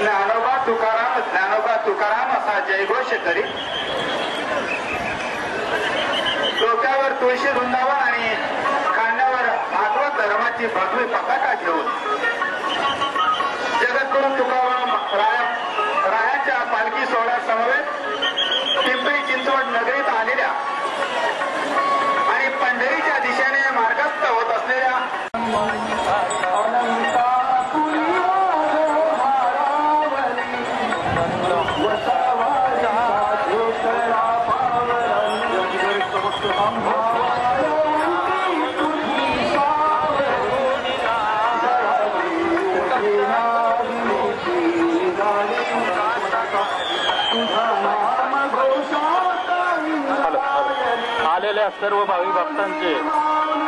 ज्ञानोबा तुकाराम ज्ञानोबा तुकाराम असा जयघोष करी डोक्यावर तुळशी वृंदावन आणि खांद्यावर भागवत धर्माची भगवी पताका घेऊन आलेल्या सर्व भावी भक्तांचे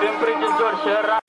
पिंपरी चिंचवड शहर